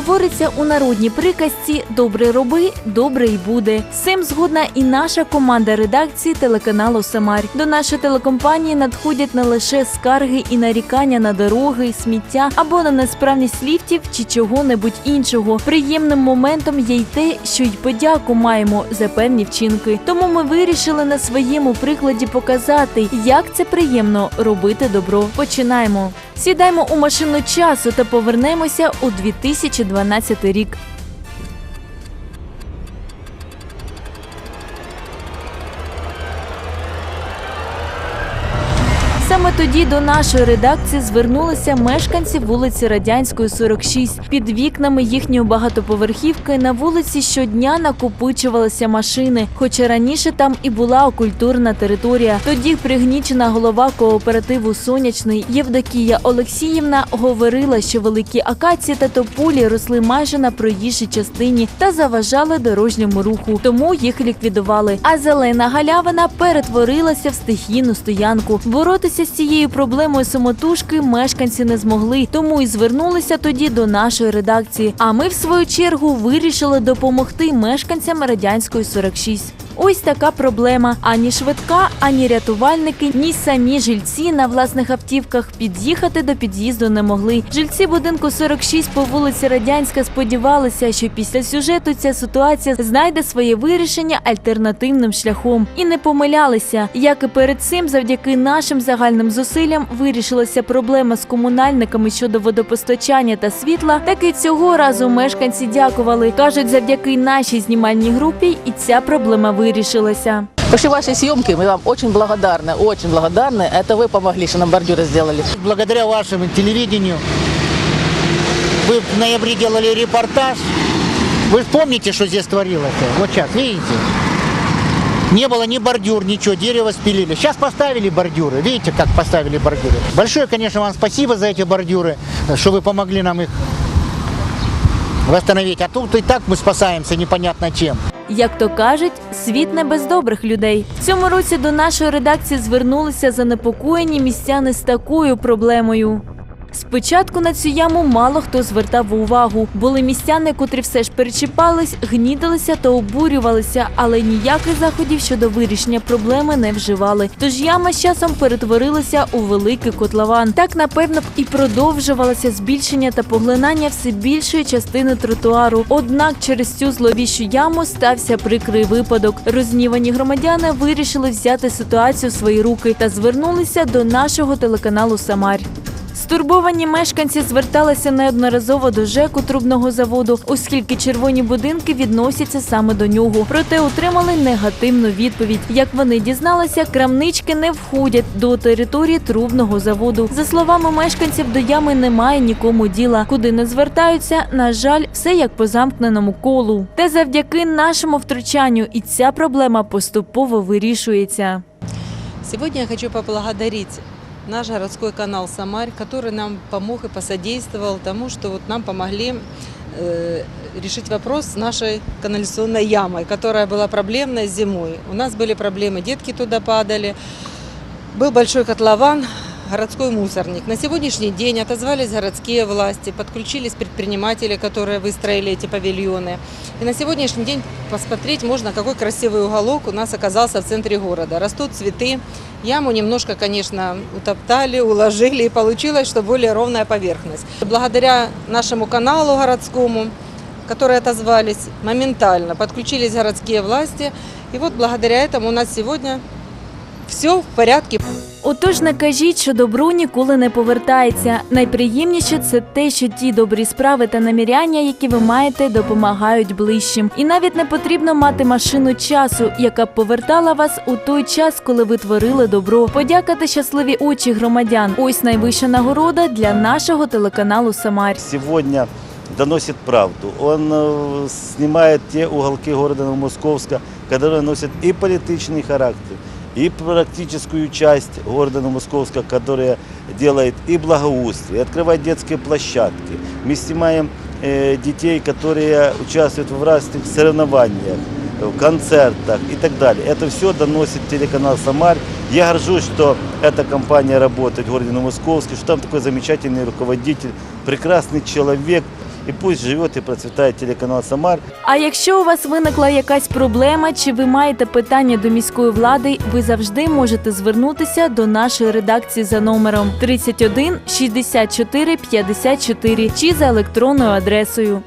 говориться у народній приказці Добре роби, добре й буде. З цим згодна і наша команда редакції телеканалу Самарь. До нашої телекомпанії надходять не лише скарги і нарікання на дороги, сміття або на несправність ліфтів чи чого-небудь іншого. Приємним моментом є й те, що й подяку маємо за певні вчинки. Тому ми вирішили на своєму прикладі показати, як це приємно робити добро. Починаємо. Сідаємо у машину часу та повернемося у 2012 рік. Саме тоді до нашої редакції звернулися мешканці вулиці Радянської, 46. Під вікнами їхньої багатоповерхівки на вулиці щодня накопичувалися машини, хоча раніше там і була окультурна територія. Тоді пригнічена голова кооперативу Сонячний Євдокія Олексіївна говорила, що великі акації та тополі росли майже на проїжджій частині та заважали дорожньому руху, тому їх ліквідували. А зелена галявина перетворилася в стихійну стоянку. Боротися з цією проблемою самотужки мешканці не змогли, тому і звернулися тоді до нашої редакції. А ми, в свою чергу, вирішили допомогти мешканцям радянської 46. Ось така проблема. Ані швидка, ані рятувальники, ні самі жильці на власних автівках під'їхати до під'їзду не могли. Жильці будинку 46 по вулиці Радянська сподівалися, що після сюжету ця ситуація знайде своє вирішення альтернативним шляхом. І не помилялися. Як і перед цим, завдяки нашим загальним зусиллям вирішилася проблема з комунальниками щодо водопостачання та світла. Так і цього разу мешканці дякували. кажуть, завдяки нашій знімальній групі і ця проблема вирішилася. После вашей съемки мы вам очень благодарны, очень благодарны. Это вы помогли, что нам бордюры сделали. Благодаря вашему телевидению вы в ноябре делали репортаж. Вы помните, что здесь творилось? Вот сейчас, видите? Не было ни бордюр, ничего, дерево спилили. Сейчас поставили бордюры. Видите, как поставили бордюры? Большое, конечно, вам спасибо за эти бордюры, что вы помогли нам их восстановить. А тут и так мы спасаемся непонятно чем. Як то кажуть, світ не без добрих людей. В цьому році до нашої редакції звернулися занепокоєні містяни з такою проблемою. Спочатку на цю яму мало хто звертав увагу. Були містяни, котрі все ж перечіпались, гнідалися та обурювалися, але ніяких заходів щодо вирішення проблеми не вживали. Тож яма з часом перетворилася у великий котлован. Так, напевно, б і продовжувалося збільшення та поглинання все більшої частини тротуару. Однак через цю зловіщу яму стався прикрий випадок. Рознівані громадяни вирішили взяти ситуацію в свої руки та звернулися до нашого телеканалу Самарь. Стурбовані мешканці зверталися неодноразово до ЖЕКу трубного заводу, оскільки червоні будинки відносяться саме до нього. Проте отримали негативну відповідь. Як вони дізналися, крамнички не входять до території трубного заводу. За словами мешканців, до ями немає нікому діла. Куди не звертаються, на жаль, все як по замкненому колу. Та завдяки нашому втручанню і ця проблема поступово вирішується. Сегодня я хочу поблагодарить наш городской канал «Самарь», который нам помог и посодействовал тому, что вот нам помогли э, решить вопрос с нашей канализационной ямой, которая была проблемной зимой. У нас были проблемы, детки туда падали, был большой котлован, городской мусорник. На сегодняшний день отозвались городские власти, подключились предприниматели, которые выстроили эти павильоны. И на сегодняшний день посмотреть можно, какой красивый уголок у нас оказался в центре города. Растут цветы, яму немножко, конечно, утоптали, уложили, и получилось, что более ровная поверхность. Благодаря нашему каналу городскому, которые отозвались моментально, подключились городские власти. И вот благодаря этому у нас сегодня все в порядке. Отож, не кажіть, що добро ніколи не повертається. Найприємніше це те, що ті добрі справи та наміряння, які ви маєте, допомагають ближчим. І навіть не потрібно мати машину часу, яка б повертала вас у той час, коли ви творили добро. Подяка та щасливі очі громадян. Ось найвища нагорода для нашого телеканалу Самарь. сегодня доносит правду. Он э, снимает те уголки города Новомосковска, которые носят и политичный характер, и практическую часть города Новомосковска, которая делает и благоустрие, и открывает детские площадки. Мы снимаем э, детей, которые участвуют в разных соревнованиях, в концертах и так далее. Это все доносит телеканал «Самарь». Я горжусь, что эта компания работает в городе Новомосковске, что там такой замечательный руководитель, прекрасный человек, И пусть живе і процвітає телеканал «Самар». А якщо у вас виникла якась проблема чи ви маєте питання до міської влади, ви завжди можете звернутися до нашої редакції за номером 31 64 54 чи за електронною адресою.